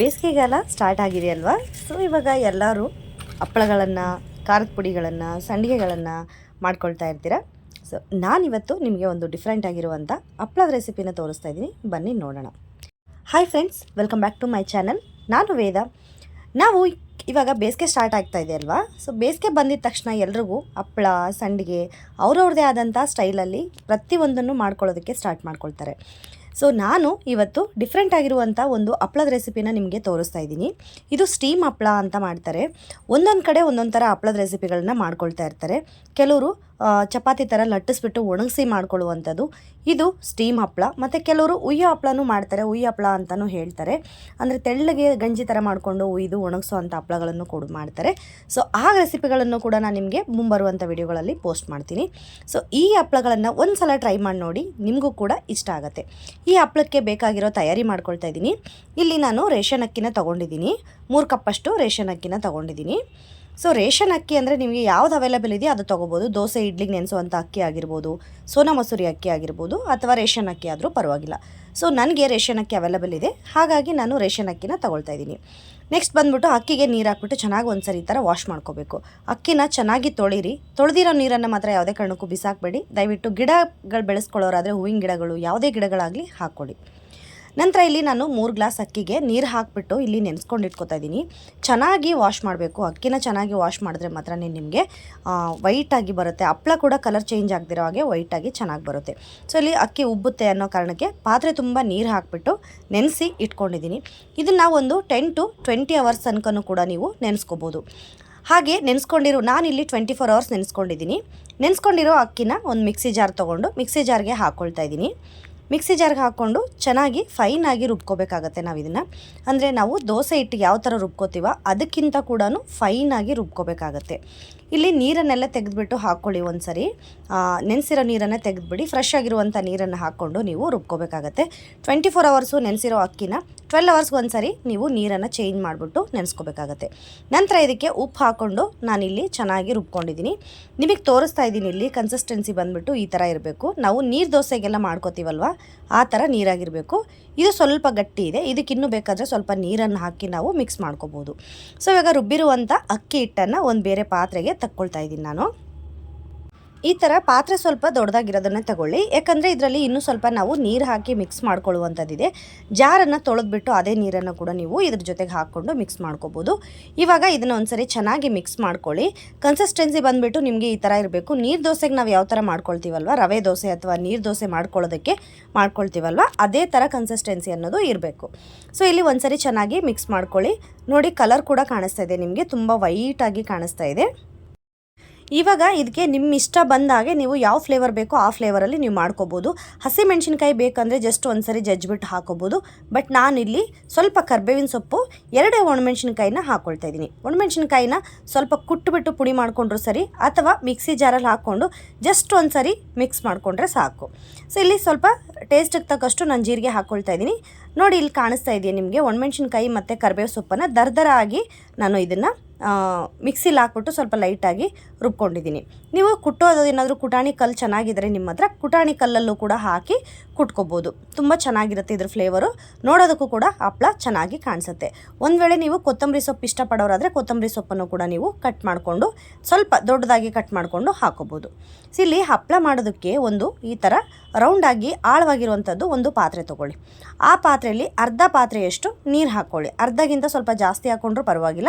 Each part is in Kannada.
ಬೇಸಿಗೆಗಾಲ ಸ್ಟಾರ್ಟ್ ಆಗಿದೆ ಅಲ್ವಾ? ಸೊ ಇವಾಗ ಎಲ್ಲರೂ ಹಪ್ಪಳಗಳನ್ನು, ಖಾರದ ಪುಡಿಗಳನ್ನು, ಸಂಡಿಗೆಗಳನ್ನು ಮಾಡ್ಕೊಳ್ತಾ ಇರ್ತೀರ? ಸೊ ನಾನಿವತ್ತು ನಿಮಗೆ ಒಂದು ಡಿಫ್ರೆಂಟ್ ಆಗಿರುವಂಥ ಹಪ್ಪಳದ ರೆಸಿಪಿನ ತೋರಿಸ್ತಾ ಇದ್ದೀನಿ. ಬನ್ನಿ ನೋಡೋಣ. Hi friends welcome back to my channel ನಾನು ವೇದ. ನಾವು ಇವಾಗ ಬೇಸಿಗೆ ಸ್ಟಾರ್ಟ್ ಆಗ್ತಾ ಇದೆ ಅಲ್ವಾ? ಸೊ ಬೇಸಿಗೆ ಬಂದಿದ ತಕ್ಷಣ ಎಲ್ರಿಗೂ ಹಪ್ಪಳ, ಸಂಡಿಗೆ ಅವ್ರವ್ರದೇ ಆದಂಥ ಸ್ಟೈಲಲ್ಲಿ ಪ್ರತಿಯೊಂದನ್ನು ಮಾಡ್ಕೊಳ್ಳೋದಕ್ಕೆ ಸ್ಟಾರ್ಟ್ ಮಾಡ್ಕೊಳ್ತಾರೆ. ಸೊ ನಾನು ಇವತ್ತು ಡಿಫ್ರೆಂಟ್ ಆಗಿರುವಂಥ ಒಂದು ಹಪ್ಪಳದ ರೆಸಿಪಿನ ನಿಮಗೆ ತೋರಿಸ್ತಾ ಇದ್ದೀನಿ. ಇದು ಸ್ಟೀಮ್ ಹಪ್ಪಳ ಅಂತ ಮಾಡ್ತಾರೆ. ಒಂದೊಂದು ಕಡೆ ಒಂದೊಂದು ಥರ ಹಪ್ಪಳದ ರೆಸಿಪಿಗಳನ್ನ ಮಾಡ್ಕೊಳ್ತಾ ಇರ್ತಾರೆ. ಕೆಲವರು ಚಪಾತಿ ಥರ ಲಟ್ಟಿಸ್ಬಿಟ್ಟು ಒಣಗಿಸಿ ಮಾಡ್ಕೊಳ್ಳುವಂಥದ್ದು. ಇದು ಸ್ಟೀಮ್ ಹಪ್ಪಳ ಮತ್ತು ಕೆಲವರು ಉಯ್ಯ ಹಪ್ಪಳನೂ ಮಾಡ್ತಾರೆ. ಉಯ್ಯ ಹಪ್ಪಳ ಅಂತಲೂ ಹೇಳ್ತಾರೆ. ಅಂದರೆ ತೆಳ್ಳಗೆ ಗಂಜಿ ಥರ ಮಾಡಿಕೊಂಡು ಉಯ್ದು ಒಣಗಿಸುವಂಥ ಹಪ್ಪಳಗಳನ್ನು ಕೂಡ ಮಾಡ್ತಾರೆ. ಸೊ ಆ ರೆಸಿಪಿಗಳನ್ನು ಕೂಡ ನಾನು ನಿಮಗೆ ಮುಂಬರುವಂಥ ವಿಡಿಯೋಗಳಲ್ಲಿ ಪೋಸ್ಟ್ ಮಾಡ್ತೀನಿ. ಸೊ ಈ ಹಪ್ಪಳಗಳನ್ನು ಒಂದು ಸಲ ಟ್ರೈ ಮಾಡಿ ನೋಡಿ ನಿಮಗೂ ಕೂಡ ಇಷ್ಟ ಆಗುತ್ತೆ. ಈ ಹಪ್ಪಳಕ್ಕೆ ಬೇಕಾಗಿರೋ ತಯಾರಿ ಮಾಡ್ಕೊಳ್ತಾ ಇದ್ದೀನಿ. ಇಲ್ಲಿ ನಾನು ರೇಷನ್ ಅಕ್ಕಿನ ತೊಗೊಂಡಿದ್ದೀನಿ. ಮೂರು ಕಪ್ಪಷ್ಟು ರೇಷನ್ ಅಕ್ಕಿನ ತೊಗೊಂಡಿದ್ದೀನಿ. ಸೊ ರೇಷನ್ ಅಕ್ಕಿ ಅಂದರೆ ನಿಮಗೆ ಯಾವ್ದು ಅವೈಲೇಬಲ್ ಇದೆಯೋ ಅದು ತೊಗೋಬೋದು. ದೋಸೆ ಇಡ್ಲಿಗೆ ನೆನೆಸುವಂಥ ಅಕ್ಕಿ ಆಗಿರ್ಬೋದು, ಸೋನಾ ಮಸೂರಿ ಅಕ್ಕಿ ಆಗಿರ್ಬೋದು, ಅಥವಾ ರೇಷನ್ ಅಕ್ಕಿ ಆದರೂ ಪರವಾಗಿಲ್ಲ. ಸೊ ನನಗೆ ರೇಷನ್ ಅಕ್ಕಿ ಅವೈಲೇಬಲ್ ಇದೆ. ಹಾಗಾಗಿ ನಾನು ರೇಷನ್ ಅಕ್ಕಿನ ತಗೊಳ್ತಾ ಇದ್ದೀನಿ. ನೆಕ್ಸ್ಟ್ ಬಂದ್ಬಿಟ್ಟು ಅಕ್ಕಿಗೆ ನೀರು ಹಾಕ್ಬಿಟ್ಟು ಚೆನ್ನಾಗಿ ಒಂದ್ಸರಿ ಈ ಥರ ವಾಶ್ ಮಾಡ್ಕೋಬೇಕು. ಅಕ್ಕಿನ ಚೆನ್ನಾಗಿ ತೊಳಿರಿ. ತೊಳೆದಿರೋ ನೀರನ್ನು ಮಾತ್ರ ಯಾವುದೇ ಕಾರಣಕ್ಕೂ ಬಿಸಾಕಬೇಡಿ. ದಯವಿಟ್ಟು ಗಿಡಗಳು ಬೆಳೆಸ್ಕೊಳ್ಳೋರಾದರೆ ಹೂವಿನ ಗಿಡಗಳು, ಯಾವುದೇ ಗಿಡಗಳಾಗಲಿ ಹಾಕ್ಕೊಳ್ಳಿ. ನಂತರ ಇಲ್ಲಿ ನಾನು ಮೂರು ಗ್ಲಾಸ್ ಅಕ್ಕಿಗೆ ನೀರು ಹಾಕಿಬಿಟ್ಟು ಇಲ್ಲಿ ನೆನೆಸ್ಕೊಂಡು ಇಟ್ಕೊತಾ ಇದ್ದೀನಿ ಚೆನ್ನಾಗಿ ವಾಶ್ ಮಾಡಬೇಕು. ಅಕ್ಕಿನ ಚೆನ್ನಾಗಿ ವಾಶ್ ಮಾಡಿದ್ರೆ ಮಾತ್ರ ನಿಮಗೆ ವೈಟಾಗಿ ಬರುತ್ತೆ. ಹಪ್ಪಳ ಕೂಡ ಕಲರ್ ಚೇಂಜ್ ಆಗದಿರೋ ಹಾಗೆ ವೈಟಾಗಿ ಚೆನ್ನಾಗಿ ಬರುತ್ತೆ. ಸೊ ಇಲ್ಲಿ ಅಕ್ಕಿ ಉಬ್ಬುತ್ತೆ ಅನ್ನೋ ಕಾರಣಕ್ಕೆ ಪಾತ್ರೆ ತುಂಬ ನೀರು ಹಾಕಿಬಿಟ್ಟು ನೆನೆಸಿ ಇಟ್ಕೊಂಡಿದ್ದೀನಿ ಇದನ್ನು ಒಂದು ಟೆನ್ ಟು ಟ್ವೆಂಟಿ ಅವರ್ಸ್ ತನಕನೂ ಕೂಡ ನೀವು ನೆನೆಸ್ಕೋಬೋದು. ಹಾಗೆ ನೆನೆಸ್ಕೊಂಡಿರೋ ನಾನಿಲ್ಲಿ ಟ್ವೆಂಟಿ ಫೋರ್ ಅವರ್ಸ್ ನೆನೆಸ್ಕೊಂಡಿದ್ದೀನಿ ನೆನೆಸ್ಕೊಂಡಿರೋ ಅಕ್ಕಿನ ಒಂದು ಮಿಕ್ಸಿ ಜಾರ್ ತೊಗೊಂಡು ಮಿಕ್ಸಿ ಜಾರ್ಗೆ ಹಾಕ್ಕೊಳ್ತಾ ಇದ್ದೀನಿ ಮಿಕ್ಸಿ ಜಾರ್ಗೆ ಹಾಕ್ಕೊಂಡು ಚೆನ್ನಾಗಿ ಫೈನಾಗಿ ರುಬ್ಕೋಬೇಕಾಗತ್ತೆ ನಾವು ಇದನ್ನು ಅಂದರೆ ನಾವು ದೋಸೆ ಹಿಟ್ಟು ಯಾವ ಥರ ರುಬ್ಕೋತೀವ ಅದಕ್ಕಿಂತ ಕೂಡ ಫೈನಾಗಿ ರುಬ್ಕೋಬೇಕಾಗತ್ತೆ. ಇಲ್ಲಿ ನೀರನ್ನೆಲ್ಲ ತೆಗೆದುಬಿಟ್ಟು ಹಾಕ್ಕೊಳ್ಳಿ ಒಂದು ಸರಿ ನೆನೆಸಿರೋ ನೀರನ್ನು ತೆಗೆದುಬಿಡಿ. ಫ್ರೆಶ್ ಆಗಿರುವಂಥ ನೀರನ್ನು ಹಾಕ್ಕೊಂಡು ನೀವು ರುಬ್ಕೋಬೇಕಾಗತ್ತೆ. ಟ್ವೆಂಟಿ ಫೋರ್ ಅವರ್ಸು ನೆನೆಸಿರೋ ಅಕ್ಕಿನ ಟ್ವೆಲ್ ಅವರ್ಸ್ಗೆ ಒಂದು ಸರಿ ನೀವು ನೀರನ್ನು ಚೇಂಜ್ ಮಾಡಿಬಿಟ್ಟು ನೆನೆಸ್ಕೋಬೇಕಾಗತ್ತೆ. ನಂತರ ಇದಕ್ಕೆ ಉಪ್ಪು ಹಾಕ್ಕೊಂಡು ನಾನಿಲ್ಲಿ ಚೆನ್ನಾಗಿ ರುಬ್ಕೊಂಡಿದ್ದೀನಿ. ನಿಮಗೆ ತೋರಿಸ್ತಾ ಇದ್ದೀನಿ ಇಲ್ಲಿ ಕನ್ಸಿಸ್ಟೆನ್ಸಿ ಬಂದುಬಿಟ್ಟು ಈ ಥರ ಇರಬೇಕು. ನಾವು ನೀರು ದೋಸೆಗೆಲ್ಲ ಮಾಡ್ಕೋತೀವಲ್ವ? ಆ ಥರ ನೀರಾಗಿರಬೇಕು. ಇದು ಸ್ವಲ್ಪ ಗಟ್ಟಿ ಇದೆ. ಇದಕ್ಕಿನ್ನೂ ಬೇಕಾದರೆ ಸ್ವಲ್ಪ ನೀರನ್ನು ಹಾಕಿ ನಾವು ಮಿಕ್ಸ್ ಮಾಡ್ಕೋಬೋದು. ಸೊ ಇವಾಗ ರುಬ್ಬಿರುವಂಥ ಅಕ್ಕಿ ಹಿಟ್ಟನ್ನು ಒಂದು ಬೇರೆ ಪಾತ್ರೆಗೆ ತಕ್ಕೊಳ್ತಾ ಇದ್ದೀನಿ ನಾನು. ಈ ಥರ ಪಾತ್ರೆ ಸ್ವಲ್ಪ ದೊಡ್ಡದಾಗಿರೋದನ್ನು ತಗೊಳ್ಳಿ. ಯಾಕಂದರೆ ಇದರಲ್ಲಿ ಇನ್ನೂ ಸ್ವಲ್ಪ ನಾವು ನೀರು ಹಾಕಿ ಮಿಕ್ಸ್ ಮಾಡ್ಕೊಳ್ಳುವಂಥದ್ದಿದೆ. ಜಾರನ್ನು ತೊಳೆದ್ಬಿಟ್ಟು ಅದೇ ನೀರನ್ನು ಕೂಡ ನೀವು ಇದ್ರ ಜೊತೆಗೆ ಹಾಕ್ಕೊಂಡು ಮಿಕ್ಸ್ ಮಾಡ್ಕೋಬೋದು. ಇವಾಗ ಇದನ್ನು ಒಂದ್ಸರಿ ಚೆನ್ನಾಗಿ ಮಿಕ್ಸ್ ಮಾಡ್ಕೊಳ್ಳಿ. ಕನ್ಸಿಸ್ಟೆನ್ಸಿ ಬಂದುಬಿಟ್ಟು ನಿಮಗೆ ಈ ಥರ ಇರಬೇಕು. ನೀರು ದೋಸೆಗೆ ನಾವು ಯಾವ ಥರ ಮಾಡ್ಕೊಳ್ತೀವಲ್ವ? ರವೆ ದೋಸೆ ಅಥವಾ ನೀರು ದೋಸೆ ಮಾಡ್ಕೊಳ್ಳೋದಕ್ಕೆ ಮಾಡ್ಕೊಳ್ತೀವಲ್ವ? ಅದೇ ಥರ ಕನ್ಸಿಸ್ಟೆನ್ಸಿ ಅನ್ನೋದು ಇರಬೇಕು. ಸೊ ಇಲ್ಲಿ ಒಂದ್ಸರಿ ಚೆನ್ನಾಗಿ ಮಿಕ್ಸ್ ಮಾಡ್ಕೊಳ್ಳಿ. ನೋಡಿ ಕಲರ್ ಕೂಡ ಕಾಣಿಸ್ತಾ ಇದೆ ನಿಮಗೆ. ತುಂಬ ವೈಟಾಗಿ ಕಾಣಿಸ್ತಾ ಇದೆ. ಇವಾಗ ಇದಕ್ಕೆ ನಿಮ್ಮ ಇಷ್ಟ ಬಂದಾಗೆ ನೀವು ಯಾವ ಫ್ಲೇವರ್ ಬೇಕೋ ಆ ಫ್ಲೇವರಲ್ಲಿ ನೀವು ಮಾಡ್ಕೋಬೋದು. ಹಸಿಮೆಣ್ಸಿನ್ಕಾಯಿ ಬೇಕಂದರೆ ಜಸ್ಟ್ ಒಂದ್ಸರಿ ಜಜ್ಬಿಟ್ಟು ಹಾಕೋಬೋದು. ಬಟ್ ನಾನಿಲ್ಲಿ ಸ್ವಲ್ಪ ಕರ್ಬೇವಿನ ಸೊಪ್ಪು, ಎರಡೇ ಒಣಮೆಣ್ಸಿನ್ಕಾಯಿನ ಹಾಕ್ಕೊಳ್ತಾ ಇದ್ದೀನಿ. ಒಣಮೆಣ್ಸಿನ್ಕಾಯಿನ ಸ್ವಲ್ಪ ಕುಟ್ಟುಬಿಟ್ಟು ಪುಡಿ ಮಾಡಿಕೊಂಡ್ರು ಸರಿ, ಅಥವಾ ಮಿಕ್ಸಿ ಜಾರಲ್ಲಿ ಹಾಕ್ಕೊಂಡು ಜಸ್ಟ್ ಒಂದ್ಸರಿ ಮಿಕ್ಸ್ ಮಾಡಿಕೊಂಡ್ರೆ ಸಾಕು. ಸೊ ಇಲ್ಲಿ ಸ್ವಲ್ಪ ಟೇಸ್ಟಿಗೆ ತಕ್ಕಷ್ಟು ನಾನು ಜೀರಿಗೆ ಹಾಕ್ಕೊಳ್ತಾ ಇದ್ದೀನಿ. ನೋಡಿ, ಇಲ್ಲಿ ಕಾಣಿಸ್ತಾ ಇದೆಯಾ ನಿಮಗೆ? ಒಣಮೆಣ್ಸಿನ್ಕಾಯಿ ಮತ್ತು ಕರ್ಬೇವು ಸೊಪ್ಪನ್ನು ದರ್ದರ ಆಗಿ ನಾನು ಇದನ್ನು ಮಿಕ್ಸಿಲಿ ಹಾಕ್ಬಿಟ್ಟು ಸ್ವಲ್ಪ ಲೈಟಾಗಿ ರುಬ್ಕೊಂಡಿದ್ದೀನಿ. ನೀವು ಕುಟ್ಟೋದು ಏನಾದರೂ ಕುಟಾಣಿ ಕಲ್ಲು ಚೆನ್ನಾಗಿದ್ದರೆ ನಿಮ್ಮ ಹತ್ರ ಕುಟಾಣಿ ಕಲ್ಲಲ್ಲೂ ಕೂಡ ಹಾಕಿ ಕುಟ್ಕೋಬೋದು. ತುಂಬ ಚೆನ್ನಾಗಿರುತ್ತೆ ಇದ್ರ ಫ್ಲೇವರು ನೋಡೋದಕ್ಕೂ ಕೂಡ ಹಪ್ಪಳ ಚೆನ್ನಾಗಿ ಕಾಣಿಸುತ್ತೆ. ಒಂದು ವೇಳೆ ನೀವು ಕೊತ್ತಂಬರಿ ಸೊಪ್ಪು ಇಷ್ಟಪಡೋರಾದರೆ ಕೊತ್ತಂಬರಿ ಸೊಪ್ಪನ್ನು ಕೂಡ ನೀವು ಕಟ್ ಮಾಡಿಕೊಂಡು, ಸ್ವಲ್ಪ ದೊಡ್ಡದಾಗಿ ಕಟ್ ಮಾಡಿಕೊಂಡು ಹಾಕೋಬೋದು. ಇಲ್ಲಿ ಹಪ್ಪಳ ಮಾಡೋದಕ್ಕೆ ಒಂದು ಈ ಥರ ರೌಂಡಾಗಿ ಆಳವಾಗಿರುವಂಥದ್ದು ಒಂದು ಪಾತ್ರೆ ತೊಗೊಳ್ಳಿ. ಆ ಪಾತ್ರೆಯಲ್ಲಿ ಅರ್ಧ ಪಾತ್ರೆಯಷ್ಟು ನೀರು ಹಾಕ್ಕೊಳ್ಳಿ ಅರ್ಧಗಿಂತ ಸ್ವಲ್ಪ ಜಾಸ್ತಿ ಹಾಕ್ಕೊಂಡ್ರೂ ಪರವಾಗಿಲ್ಲ.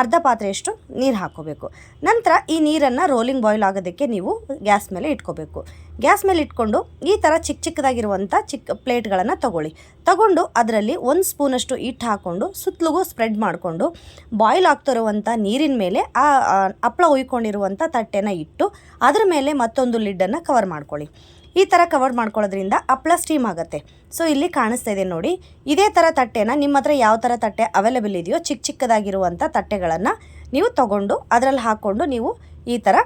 ಅರ್ಧ ಪಾತ್ರೆಯಷ್ಟು ನೀರು ಹಾಕೋಬೇಕು. ನಂತರ ಈ ನೀರನ್ನು ರೋಲಿಂಗ್ ಬಾಯ್ಲ್ ಆಗೋದಕ್ಕೆ ನೀವು ಗ್ಯಾಸ್ ಮೇಲೆ ಇಟ್ಕೋಬೇಕು. ಗ್ಯಾಸ್ ಮೇಲೆ ಇಟ್ಕೊಂಡು ಈ ಥರ ಚಿಕ್ಕ ಚಿಕ್ಕದಾಗಿರುವಂಥ ಚಿಕ್ಕ ಪ್ಲೇಟ್ಗಳನ್ನು ತಗೊಳ್ಳಿ. ತಗೊಂಡು ಅದರಲ್ಲಿ ಒಂದು ಸ್ಪೂನಷ್ಟು ಹಿಟ್ಟು ಹಾಕ್ಕೊಂಡು ಸುತ್ತಲಿಗೂ ಸ್ಪ್ರೆಡ್ ಮಾಡಿಕೊಂಡು ಬಾಯ್ಲ್ ಆಗ್ತಿರುವಂಥ ನೀರಿನ ಮೇಲೆ ಆ ಆ ಹಪ್ಪಳ ಉಯ್ಕೊಂಡಿರುವಂಥ ತಟ್ಟೆನ ಇಟ್ಟು ಅದರ ಮೇಲೆ ಮತ್ತೊಂದು ಲಿಡ್ಡನ್ನು ಕವರ್ ಮಾಡ್ಕೊಳ್ಳಿ. ಈ ಥರ ಕವರ್ ಮಾಡ್ಕೊಳ್ಳೋದ್ರಿಂದ ಹಪ್ಪಳ ಸ್ಟೀಮ್ ಆಗುತ್ತೆ. ಸೊ ಇಲ್ಲಿ ಕಾಣಿಸ್ತಾ ಇದೆ ನೋಡಿ, ಇದೇ ಥರ ತಟ್ಟೆನ ನಿಮ್ಮ ಹತ್ರ ಯಾವ ಥರ ತಟ್ಟೆ ಅವೈಲೇಬಲ್ ಇದೆಯೋ ಚಿಕ್ಕ ಚಿಕ್ಕದಾಗಿರುವಂಥ ತಟ್ಟೆಗಳನ್ನು ನೀವು ತಗೊಂಡು ಅದರಲ್ಲಿ ಹಾಕ್ಕೊಂಡು ನೀವು ಈ ಥರ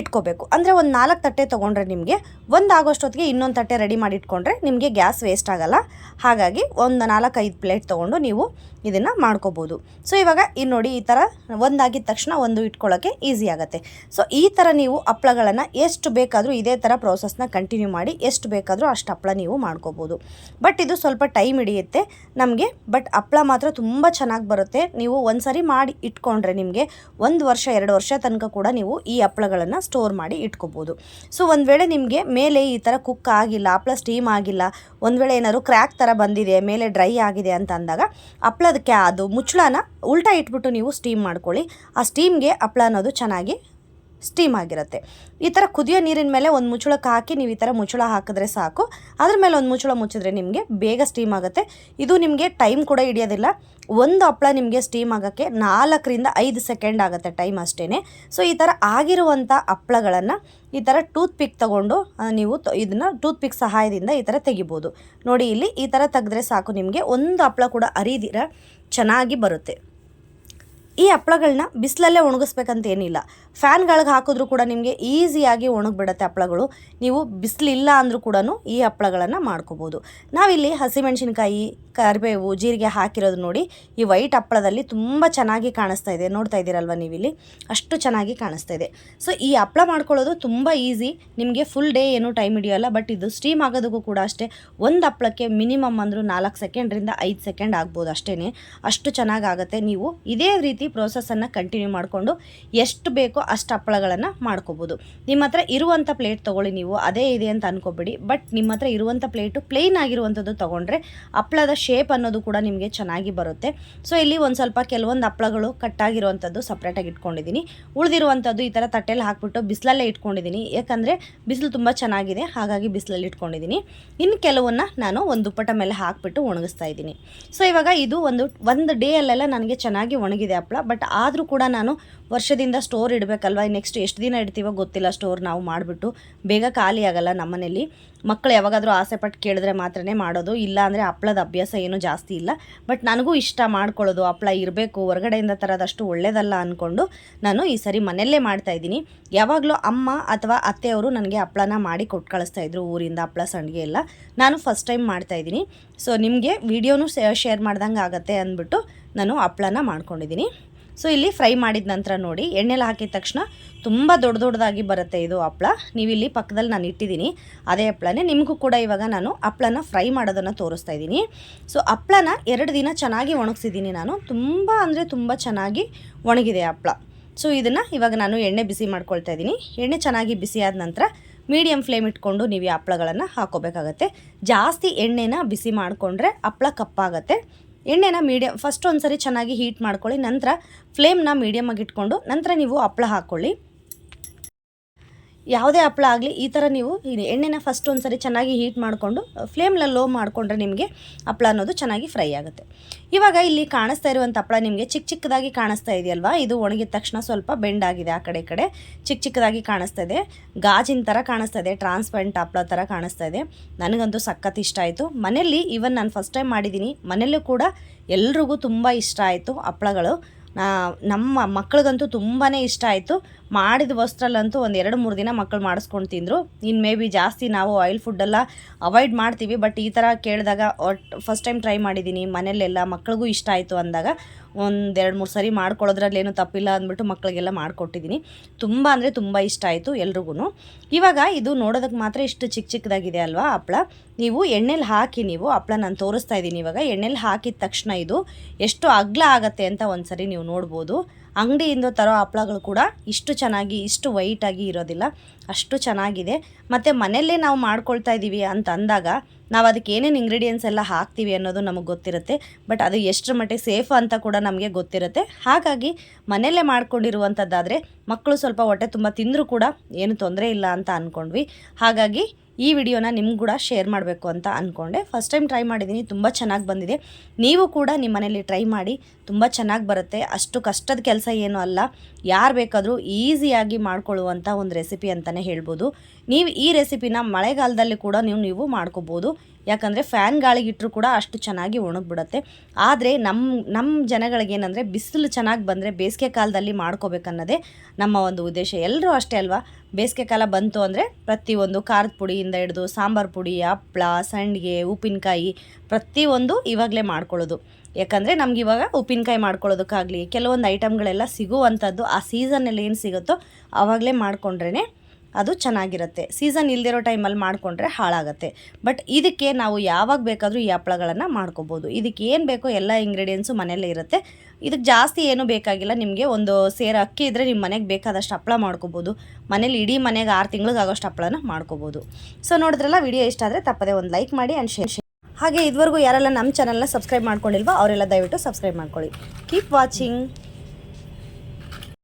ಇಟ್ಕೋಬೇಕು. ಅಂದರೆ ಒಂದು ನಾಲ್ಕು ತಟ್ಟೆ ತೊಗೊಂಡ್ರೆ ನಿಮಗೆ ಒಂದು ಆಗೋಷ್ಟೊತ್ತಿಗೆ ಇನ್ನೊಂದು ತಟ್ಟೆ ರೆಡಿ ಮಾಡಿ ಇಟ್ಕೊಂಡ್ರೆ ನಿಮಗೆ ಗ್ಯಾಸ್ ವೇಸ್ಟ್ ಆಗೋಲ್ಲ. ಹಾಗಾಗಿ ಒಂದು ನಾಲ್ಕೈದು ಪ್ಲೇಟ್ ತೊಗೊಂಡು ನೀವು ಇದನ್ನು ಮಾಡ್ಕೋಬೋದು. ಸೊ ಇವಾಗ ಇಲ್ಲಿ ನೋಡಿ ಈ ಥರ ಒಂದಾಗಿದ ತಕ್ಷಣ ಒಂದು ಇಟ್ಕೊಳ್ಳೋಕ್ಕೆ ಈಸಿ ಆಗುತ್ತೆ. ಸೊ ಈ ಥರ ನೀವು ಹಪ್ಪಳಗಳನ್ನು ಎಷ್ಟು ಬೇಕಾದರೂ ಇದೇ ಥರ ಪ್ರೋಸೆಸ್ನ ಕಂಟಿನ್ಯೂ ಮಾಡಿ ಎಷ್ಟು ಬೇಕಾದರೂ ಅಷ್ಟು ಹಪ್ಪಳ ನೀವು ಮಾಡ್ಕೋಬೋದು. ಬಟ್ ಇದು ಸ್ವಲ್ಪ ಟೈಮ್ ಹಿಡಿಯುತ್ತೆ ನಮಗೆ ಬಟ್ ಹಪ್ಪಳ ಮಾತ್ರ ತುಂಬ ಚೆನ್ನಾಗಿ ಬರುತ್ತೆ. ನೀವು ಒಂದು ಸರಿ ಮಾಡಿ ಇಟ್ಕೊಂಡ್ರೆ ನಿಮಗೆ ಒಂದು ವರ್ಷ, ಎರಡು ವರ್ಷ ತನಕ ಕೂಡ ನೀವು ಈ ಹಪ್ಪಳಗಳನ್ನು ಸ್ಟೋರ್ ಮಾಡಿ ಇಟ್ಕೋಬೋದು. ಸೊ ಒಂದು ವೇಳೆ ನಿಮಗೆ ಮೇಲೆ ಈ ಥರ ಕುಕ್ ಆಗಿಲ್ಲ ಹಪ್ಪಳ ಸ್ಟೀಮ್ ಆಗಿಲ್ಲ, ಒಂದು ವೇಳೆ ಏನಾದ್ರು ಕ್ರ್ಯಾಕ್ ಥರ ಬಂದಿದೆ, ಮೇಲೆ ಡ್ರೈ ಆಗಿದೆ ಅಂತ ಅಂದಾಗ ಹಪ್ಳದಕ್ಕೆ ಅದು ಮುಚ್ಚಳನ ಉಲ್ಟಾ ಇಟ್ಬಿಟ್ಟು ನೀವು ಸ್ಟೀಮ್ ಮಾಡ್ಕೊಳ್ಳಿ. ಆ ಸ್ಟೀಮ್ಗೆ ಹಪ್ಳ ಅನ್ನೋದು ಚೆನ್ನಾಗಿ ಸ್ಟೀಮ್ ಆಗಿರುತ್ತೆ. ಈ ಥರ ಕುದಿಯೋ ನೀರಿನ ಮೇಲೆ ಒಂದು ಮುಚ್ಚಳಕ್ಕೆ ಹಾಕಿ ನೀವು ಈ ಥರ ಮುಚ್ಚಳ ಹಾಕಿದ್ರೆ ಸಾಕು. ಅದ್ರ ಮೇಲೆ ಒಂದು ಮುಚ್ಚಳ ಮುಚ್ಚಿದ್ರೆ ನಿಮಗೆ ಬೇಗ ಸ್ಟೀಮ್ ಆಗುತ್ತೆ. ಇದು ನಿಮಗೆ ಟೈಮ್ ಕೂಡ ಹಿಡಿಯೋದಿಲ್ಲ. ಒಂದು ಹಪ್ಪಳ ನಿಮಗೆ ಸ್ಟೀಮ್ ಆಗೋಕ್ಕೆ ನಾಲ್ಕರಿಂದ ಐದು ಸೆಕೆಂಡ್ ಆಗುತ್ತೆ ಟೈಮ್ ಅಷ್ಟೇ ಸೊ ಈ ಥರ ಆಗಿರುವಂಥ ಹಪ್ಪಳಗಳನ್ನು ಈ ಥರ ಟೂತ್ ಪಿಕ್ ತೊಗೊಂಡು ನೀವು ಇದನ್ನು ಟೂತ್ ಪಿಕ್ ಸಹಾಯದಿಂದ ಈ ಥರ ತೆಗಿಬೋದು. ನೋಡಿ, ಇಲ್ಲಿ ಈ ಥರ ತೆಗೆದ್ರೆ ಸಾಕು ನಿಮಗೆ. ಒಂದು ಹಪ್ಪಳ ಕೂಡ ಅರಿದಿರ ಚೆನ್ನಾಗಿ ಬರುತ್ತೆ. ಈ ಹಪ್ಪಳಗಳನ್ನ ಬಿಸಿಲಲ್ಲೇ ಒಣಗಿಸ್ಬೇಕಂತ ಏನಿಲ್ಲ. ಫ್ಯಾನ್ಗಳಿಗೆ ಹಾಕಿದ್ರೂ ಕೂಡ ನಿಮಗೆ ಈಸಿಯಾಗಿ ಒಣಗಿಬಿಡತ್ತೆ ಹಪ್ಪಳಗಳು ನೀವು ಬಿಸಿಲಿಲ್ಲ ಅಂದರೂ ಕೂಡ ಈ ಹಪ್ಪಳಗಳನ್ನು ಮಾಡ್ಕೋಬೋದು. ನಾವಿಲ್ಲಿ ಹಸಿಮೆಣಸಿನ್ಕಾಯಿ, ಕರಿಬೇವು, ಜೀರಿಗೆ ಹಾಕಿರೋದು ನೋಡಿ ಈ ವೈಟ್ ಹಪ್ಪಳದಲ್ಲಿ ತುಂಬ ಚೆನ್ನಾಗಿ ಕಾಣಿಸ್ತಾ ಇದೆ. ನೋಡ್ತಾ ಇದ್ದೀರಲ್ವ ನೀವಿಲ್ಲಿ? ಅಷ್ಟು ಚೆನ್ನಾಗಿ ಕಾಣಿಸ್ತಾ ಇದೆ. ಸೊ, ಈ ಹಪ್ಪಳ ಮಾಡ್ಕೊಳ್ಳೋದು ತುಂಬ ಈಸಿ. ನಿಮಗೆ ಫುಲ್ ಡೇ ಏನು ಟೈಮ್ ಹಿಡಿಯೋಲ್ಲ. ಬಟ್ ಇದು ಸ್ಟೀಮ್ ಆಗೋದಕ್ಕೂ ಕೂಡ ಅಷ್ಟೇ. ಒಂದು ಹಪ್ಪಳಕ್ಕೆ ಮಿನಿಮಮ್ ಅಂದರೂ ನಾಲ್ಕು ಸೆಕೆಂಡ್ರಿಂದ ಐದು ಸೆಕೆಂಡ್ ಆಗ್ಬೋದು ಅಷ್ಟೇ ಅಷ್ಟು ಚೆನ್ನಾಗಿ ಆಗುತ್ತೆ. ನೀವು ಇದೇ ರೀತಿ ಪ್ರೋಸೆಸ್ಸನ್ನು ಕಂಟಿನ್ಯೂ ಮಾಡಿಕೊಂಡು ಎಷ್ಟು ಬೇಕೋ ಅಷ್ಟು ಹಪ್ಪಳಗಳನ್ನು ಮಾಡ್ಕೋಬೋದು. ನಿಮ್ಮ ಹತ್ರ ಇರುವಂಥ ಪ್ಲೇಟ್ ತೊಗೊಳ್ಳಿ ನೀವು, ಅದೇ ಇದೆ ಅಂತ ಅನ್ಕೋಬೇಡಿ. ಬಟ್ ನಿಮ್ಮ ಹತ್ರ ಇರುವಂಥ ಪ್ಲೇಟು ಪ್ಲೇನ್ ಆಗಿರುವಂಥದ್ದು ತೊಗೊಂಡ್ರೆ ಹಪ್ಪಳದ ಶೇಪ್ ಅನ್ನೋದು ಕೂಡ ನಿಮಗೆ ಚೆನ್ನಾಗಿ ಬರುತ್ತೆ. ಸೊ ಇಲ್ಲಿ ಒಂದು ಸ್ವಲ್ಪ ಕೆಲವೊಂದು ಹಪ್ಪಳಗಳು ಕಟ್ಟಾಗಿರುವಂಥದ್ದು ಸಪ್ರೇಟಾಗಿ ಇಟ್ಕೊಂಡಿದ್ದೀನಿ ಉಳಿದಿರುವಂಥದ್ದು ಈ ಥರ ತಟ್ಟೆಯಲ್ಲಿ ಹಾಕ್ಬಿಟ್ಟು ಬಿಸಿಲಲ್ಲೇ ಇಟ್ಕೊಂಡಿದ್ದೀನಿ ಯಾಕಂದರೆ ಬಿಸಿಲು ತುಂಬ ಚೆನ್ನಾಗಿದೆ, ಹಾಗಾಗಿ ಬಿಸಿಲಲ್ಲಿ ಇಟ್ಕೊಂಡಿದ್ದೀನಿ ಇನ್ನು ಕೆಲವನ್ನ ನಾನು ಒಂದು ಪಟ ಮೇಲೆ ಹಾಕ್ಬಿಟ್ಟು ಒಣಗಿಸ್ತಾ ಇದ್ದೀನಿ ಸೊ ಇವಾಗ ಇದು ಒಂದು ಒಂದು ಡೇ ಅಲ್ಲೆಲ್ಲ ನನಗೆ ಚೆನ್ನಾಗಿ ಒಣಗಿದೆ ಹಪ್ಪಳ. ಬಟ್ ಆದರೂ ಕೂಡ ನಾನು ವರ್ಷದಿಂದ ಸ್ಟೋರ್ ಇಡಬೇಕಲ್ವ? ನೆಕ್ಸ್ಟ್ ಎಷ್ಟು ದಿನ ಇಡ್ತೀವೋ ಗೊತ್ತಿಲ್ಲ ಸ್ಟೋರ್ ನಾವು ಮಾಡಿಬಿಟ್ಟು. ಬೇಗ ಖಾಲಿ ಆಗಲ್ಲ ನಮ್ಮನೇಲಿ. ಮಕ್ಕಳು ಯಾವಾಗಾದರೂ ಆಸೆ ಪಟ್ಟು ಕೇಳಿದ್ರೆ ಮಾತ್ರನೇ ಮಾಡೋದು. ಇಲ್ಲ ಅಂದರೆ ಹಪ್ಪಳದ ಅಭ್ಯಾಸ ಏನೂ ಜಾಸ್ತಿ ಇಲ್ಲ. ಬಟ್ ನನಗೂ ಇಷ್ಟ ಮಾಡ್ಕೊಳ್ಳೋದು. ಹಪ್ಪಳ ಇರಬೇಕು, ಹೊರಗಡೆಯಿಂದ ತರದಷ್ಟು ಒಳ್ಳೇದಲ್ಲ ಅಂದ್ಕೊಂಡು ನಾನು ಈ ಸರಿ ಮನೆಯಲ್ಲೇ ಮಾಡ್ತಾ ಇದ್ದೀನಿ. ಯಾವಾಗಲೂ ಅಮ್ಮ ಅಥವಾ ಅತ್ತೆಯವರು ನನಗೆ ಹಪ್ಪಳನ ಮಾಡಿ ಕೊಟ್ಟು ಕಳಿಸ್ತಾ ಇದ್ರು. ಊರಿಂದ ಹಪ್ಪಳ ಸಂಡಿಗೆ ಎಲ್ಲ. ನಾನು ಫಸ್ಟ್ ಟೈಮ್ ಮಾಡ್ತಾ ಇದ್ದೀನಿ. ಸೊ ನಿಮಗೆ ವಿಡಿಯೋನು ಶೇರ್ ಮಾಡ್ದಂಗೆ ಆಗುತ್ತೆ ಅಂದ್ಬಿಟ್ಟು ನಾನು ಹಪ್ಪಳನ ಮಾಡ್ಕೊಂಡಿದ್ದೀನಿ. ಸೊ ಇಲ್ಲಿ ಫ್ರೈ ಮಾಡಿದ ನಂತರ ನೋಡಿ, ಎಣ್ಣೆಲಿ ಹಾಕಿದ ತಕ್ಷಣ ತುಂಬ ದೊಡ್ಡ ದೊಡ್ಡದಾಗಿ ಬರುತ್ತೆ ಇದು ಹಪ್ಪಳ ನೀವಿಲ್ಲಿ ಪಕ್ಕದಲ್ಲಿ ನಾನು ಇಟ್ಟಿದ್ದೀನಿ. ಅದೇ ಹಪ್ಪಳನೇ ನಿಮಗೂ ಕೂಡ ಇವಾಗ ನಾನು ಹಪ್ಪಳನ ಫ್ರೈ ಮಾಡೋದನ್ನು ತೋರಿಸ್ತಾ ಇದ್ದೀನಿ. ಸೊ ಹಪ್ಪಳನ ಎರಡು ದಿನ ಚೆನ್ನಾಗಿ ಒಣಗಿಸಿದ್ದೀನಿ ನಾನು. ತುಂಬ ಅಂದರೆ ತುಂಬ ಚೆನ್ನಾಗಿ ಒಣಗಿದೆ ಹಪ್ಪಳ ಸೊ ಇದನ್ನು ಇವಾಗ ನಾನು ಎಣ್ಣೆ ಬಿಸಿ ಮಾಡ್ಕೊಳ್ತಾ ಇದ್ದೀನಿ. ಎಣ್ಣೆ ಚೆನ್ನಾಗಿ ಬಿಸಿಯಾದ ನಂತರ ಮೀಡಿಯಮ್ ಫ್ಲೇಮ್ ಇಟ್ಕೊಂಡು ನೀವು ಈ ಹಪ್ಪಳಗಳನ್ನು ಹಾಕೋಬೇಕಾಗತ್ತೆ. ಜಾಸ್ತಿ ಎಣ್ಣೆನ ಬಿಸಿ ಮಾಡಿಕೊಂಡ್ರೆ ಹಪ್ಪಳ ಕಪ್ಪಾಗತ್ತೆ. ಎಣ್ಣೆನ ಮೀಡಿಯಮ್ ಫಸ್ಟ್ ಒಂದು ಸರಿ ಚೆನ್ನಾಗಿ ಹೀಟ್ ಮಾಡ್ಕೊಳ್ಳಿ, ನಂತರ ಫ್ಲೇಮ್ನ ಮೀಡಿಯಮಾಗಿ ಇಟ್ಕೊಂಡು ನಂತರ ನೀವು ಹಪ್ಪಳ ಹಾಕ್ಕೊಳ್ಳಿ. ಯಾವುದೇ ಹಪ್ಳ ಆಗಲಿ, ಈ ಥರ ನೀವು ಎಣ್ಣೆನ ಫಸ್ಟ್ ಒಂದು ಸರಿ ಚೆನ್ನಾಗಿ ಹೀಟ್ ಮಾಡಿಕೊಂಡು ಫ್ಲೇಮ್ನ ಲೋ ಮಾಡಿಕೊಂಡ್ರೆ ನಿಮಗೆ ಹಪ್ಳ ಅನ್ನೋದು ಚೆನ್ನಾಗಿ ಫ್ರೈ ಆಗುತ್ತೆ. ಇವಾಗ ಇಲ್ಲಿ ಕಾಣಿಸ್ತಾ ಇರುವಂಥ ಹಪ್ಪಳ ನಿಮಗೆ ಚಿಕ್ಕ ಚಿಕ್ಕದಾಗಿ ಕಾಣಿಸ್ತಾ ಇದೆಯಲ್ವಾ? ಇದು ಒಣಗಿದ ತಕ್ಷಣ ಸ್ವಲ್ಪ ಬೆಂಡ್ ಆಗಿದೆ ಆ ಕಡೆ ಕಡೆ. ಚಿಕ್ಕ ಚಿಕ್ಕದಾಗಿ ಕಾಣಿಸ್ತಾ ಇದೆ. ಗಾಜಿನ ಥರ ಕಾಣಿಸ್ತಾ ಇದೆ ಟ್ರಾನ್ಸ್ಪರೆಂಟ್ ಹಪ್ಪಳ ಥರ ಕಾಣಿಸ್ತಾ ಇದೆ. ನನಗಂತೂ ಸಖತ್ ಇಷ್ಟ ಆಯಿತು. ಮನೆಯಲ್ಲಿ ಈವನ್ ನಾನು ಫಸ್ಟ್ ಟೈಮ್ ಮಾಡಿದ್ದೀನಿ ಮನೆಯಲ್ಲೂ ಕೂಡ ಎಲ್ರಿಗೂ ತುಂಬ ಇಷ್ಟ ಆಯಿತು ಹಪ್ಪಳಗಳು ನಮ್ಮ ಮಕ್ಕಳಿಗಂತೂ ತುಂಬಾ ಇಷ್ಟ ಆಯಿತು. ಮಾಡಿದ ವಸ್ತ್ರಲ್ಲಂತೂ ಒಂದು ಎರಡು ಮೂರು ದಿನ ಮಕ್ಕಳು ಮಾಡಿಸ್ಕೊಂಡು ತಿಂದರು. ಇನ್ನು ಮೇ ಬಿ ಜಾಸ್ತಿ ನಾವು ಆಯಿಲ್ ಫುಡ್ಡೆಲ್ಲ ಅವಾಯ್ಡ್ ಮಾಡ್ತೀವಿ. ಬಟ್ ಈ ಥರ ಕೇಳಿದಾಗ ಫಸ್ಟ್ ಟೈಮ್ ಟ್ರೈ ಮಾಡಿದ್ದೀನಿ. ಮನೆಯಲ್ಲೆಲ್ಲ ಮಕ್ಳಿಗೂ ಇಷ್ಟ ಆಯಿತು ಅಂದಾಗ ಒಂದೆರಡು ಮೂರು ಸರಿ ಮಾಡ್ಕೊಳ್ಳೋದ್ರಲ್ಲೇನು ತಪ್ಪಿಲ್ಲ ಅಂದ್ಬಿಟ್ಟು ಮಕ್ಕಳಿಗೆಲ್ಲ ಮಾಡಿಕೊಟ್ಟಿದ್ದೀನಿ. ತುಂಬ ಅಂದರೆ ತುಂಬ ಇಷ್ಟ ಆಯಿತು ಎಲ್ರಿಗೂ ಇವಾಗ ಇದು ನೋಡೋದಕ್ಕೆ ಮಾತ್ರ ಇಷ್ಟು ಚಿಕ್ಕ ಚಿಕ್ಕದಾಗಿದೆ ಅಲ್ವಾ ಹಪ್ಪಳ ನೀವು ಎಣ್ಣೆಲಿ ಹಾಕಿ ನೀವು ಹಪ್ಪಳ ನಾನು ತೋರಿಸ್ತಾ ಇದ್ದೀನಿ ಇವಾಗ, ಎಣ್ಣೆಲಿ ಹಾಕಿದ ತಕ್ಷಣ ಇದು ಎಷ್ಟು ಅಗ್ಲ ಆಗತ್ತೆ ಅಂತ ಒಂದು ಸರಿ ನೀವು ನೋಡ್ಬೋದು. ಅಂಗಡಿಯಿಂದ ತರೋ ಹಪ್ಪಳಗಳು ಕೂಡ ಇಷ್ಟು ಚೆನ್ನಾಗಿ, ಇಷ್ಟು ವೈಟಾಗಿ ಇರೋದಿಲ್ಲ. ಅಷ್ಟು ಚೆನ್ನಾಗಿದೆ. ಮತ್ತು ಮನೆಯಲ್ಲೇ ನಾವು ಮಾಡ್ಕೊಳ್ತಾ ಇದ್ದೀವಿ ಅಂತ ಅಂದಾಗ ನಾವು ಅದಕ್ಕೆ ಏನೇನು ಇಂಗ್ರೀಡಿಯೆಂಟ್ಸ್ ಎಲ್ಲ ಹಾಕ್ತೀವಿ ಅನ್ನೋದು ನಮಗೆ ಗೊತ್ತಿರುತ್ತೆ. ಬಟ್ ಅದು ಎಷ್ಟರ ಮಟ್ಟಿಗೆ ಸೇಫ್ ಅಂತ ಕೂಡ ನಮಗೆ ಗೊತ್ತಿರುತ್ತೆ. ಹಾಗಾಗಿ ಮನೆಯಲ್ಲೇ ಮಾಡ್ಕೊಂಡಿರುವಂಥದ್ದಾದರೆ ಮಕ್ಕಳು ಸ್ವಲ್ಪ ಹೊಟ್ಟೆ ತುಂಬ ತಿಂದರೂ ಕೂಡ ಏನು ತೊಂದರೆ ಇಲ್ಲ ಅಂತ ಅಂದ್ಕೊಂಡ್ವಿ ಹಾಗಾಗಿ ಈ ವಿಡಿಯೋನ ನಿಮ್ಗೆ ಕೂಡ ಶೇರ್ ಮಾಡಬೇಕು ಅಂತ ಅಂದ್ಕೊಂಡೆ ಫಸ್ಟ್ ಟೈಮ್ ಟ್ರೈ ಮಾಡಿದ್ದೀನಿ ತುಂಬ ಚೆನ್ನಾಗಿ ಬಂದಿದೆ. ನೀವು ಕೂಡ ನಿಮ್ಮ ಮನೇಲಿ ಟ್ರೈ ಮಾಡಿ, ತುಂಬ ಚೆನ್ನಾಗಿ ಬರುತ್ತೆ. ಅಷ್ಟು ಕಷ್ಟದ ಕೆಲಸ ಏನು ಅಲ್ಲ. ಯಾರು ಬೇಕಾದರೂ ಈಸಿಯಾಗಿ ಮಾಡ್ಕೊಳ್ಳುವಂಥ ಒಂದು ರೆಸಿಪಿ ಅಂತಲೇ ಹೇಳ್ಬೋದು. ನೀವು ಈ ರೆಸಿಪಿನ ಮಳೆಗಾಲದಲ್ಲಿ ಕೂಡ ನೀವು ನೀವು ಮಾಡ್ಕೋಬೋದು. ಯಾಕಂದರೆ ಫ್ಯಾನ್ ಗಾಳಿಗಿಟ್ಟರು ಕೂಡ ಅಷ್ಟು ಚೆನ್ನಾಗಿ ಒಣಗಿಬಿಡತ್ತೆ. ಆದರೆ ನಮ್ಮ ನಮ್ಮ ಜನಗಳಿಗೇನಂದರೆ ಬಿಸಿಲು ಚೆನ್ನಾಗಿ ಬಂದರೆ ಬೇಸಿಗೆ ಕಾಲದಲ್ಲಿ ಮಾಡ್ಕೋಬೇಕನ್ನೋದೇ ನಮ್ಮ ಒಂದು ಉದ್ದೇಶ. ಎಲ್ಲರೂ ಅಷ್ಟೇ ಅಲ್ವಾ? ಬೇಸಿಗೆ ಕಾಲ ಬಂತು ಅಂದರೆ ಪ್ರತಿಯೊಂದು ಖಾರದ ಪುಡಿಯಿಂದ ಹಿಡಿದು ಸಾಂಬಾರು ಪುಡಿ ಹಪ್ಪಳ ಸಂಡಿಗೆ, ಉಪ್ಪಿನಕಾಯಿ ಪ್ರತಿಯೊಂದು ಇವಾಗಲೇ ಮಾಡ್ಕೊಳ್ಳೋದು. ಯಾಕಂದರೆ ನಮ್ಗೆ ಇವಾಗ ಉಪ್ಪಿನಕಾಯಿ ಮಾಡ್ಕೊಳ್ಳೋದಕ್ಕಾಗಲಿ, ಕೆಲವೊಂದು ಐಟಮ್ಗಳೆಲ್ಲ ಸಿಗುವಂಥದ್ದು ಆ ಸೀಸನ್ನಲ್ಲಿ ಏನು ಸಿಗುತ್ತೋ ಆವಾಗಲೇ ಮಾಡಿಕೊಂಡ್ರೇ ಅದು ಚೆನ್ನಾಗಿರುತ್ತೆ. ಸೀಸನ್ ಇಲ್ದಿರೋ ಟೈಮಲ್ಲಿ ಮಾಡಿಕೊಂಡ್ರೆ ಹಾಳಾಗುತ್ತೆ. ಬಟ್ ಇದಕ್ಕೆ ನಾವು ಯಾವಾಗ ಬೇಕಾದರೂ ಈ ಹಪ್ಪಳಗಳನ್ನು ಮಾಡ್ಕೋಬೋದು. ಇದಕ್ಕೆ ಏನು ಬೇಕೋ ಎಲ್ಲ ಇಂಗ್ರೀಡಿಯೆಂಟ್ಸು ಮನೆಯಲ್ಲೇ ಇರುತ್ತೆ. ಇದಕ್ಕೆ ಜಾಸ್ತಿ ಏನೂ ಬೇಕಾಗಿಲ್ಲ. ನಿಮಗೆ ಒಂದು ಸೇರು ಅಕ್ಕಿ ಇದ್ದರೆ ನಿಮ್ಮ ಮನೆಗೆ ಬೇಕಾದಷ್ಟು ಹಪ್ಪಳ ಮಾಡ್ಕೋಬೋದು. ಮನೇಲಿ ಇಡೀ ಮನೆಗೆ ಆರು ತಿಂಗಳಿಗೆ ಆಗೋಷ್ಟು ಹಪ್ಪಳನ ಮಾಡ್ಕೋಬೋದು. ಸೊ ನೋಡಿದ್ರಲ್ಲ, ವಿಡಿಯೋ ಇಷ್ಟ ಆದರೆ ತಪ್ಪದೇ ಒಂದು ಲೈಕ್ ಮಾಡಿ ಆ್ಯಂಡ್ ಶೇರ್ ಹಾಗೆ ಇದುವರೆಗೂ ಯಾರೆಲ್ಲ ನಮ್ಮ ಚಾನಲ್ನ ಸಬ್ಸ್ಕ್ರೈಬ್ ಮಾಡ್ಕೊಂಡಿಲ್ವೋ, ಅವರೆಲ್ಲ ದಯವಿಟ್ಟು ಸಬ್ಸ್ಕ್ರೈಬ್ ಮಾಡ್ಕೊಳ್ಳಿ. Keep watching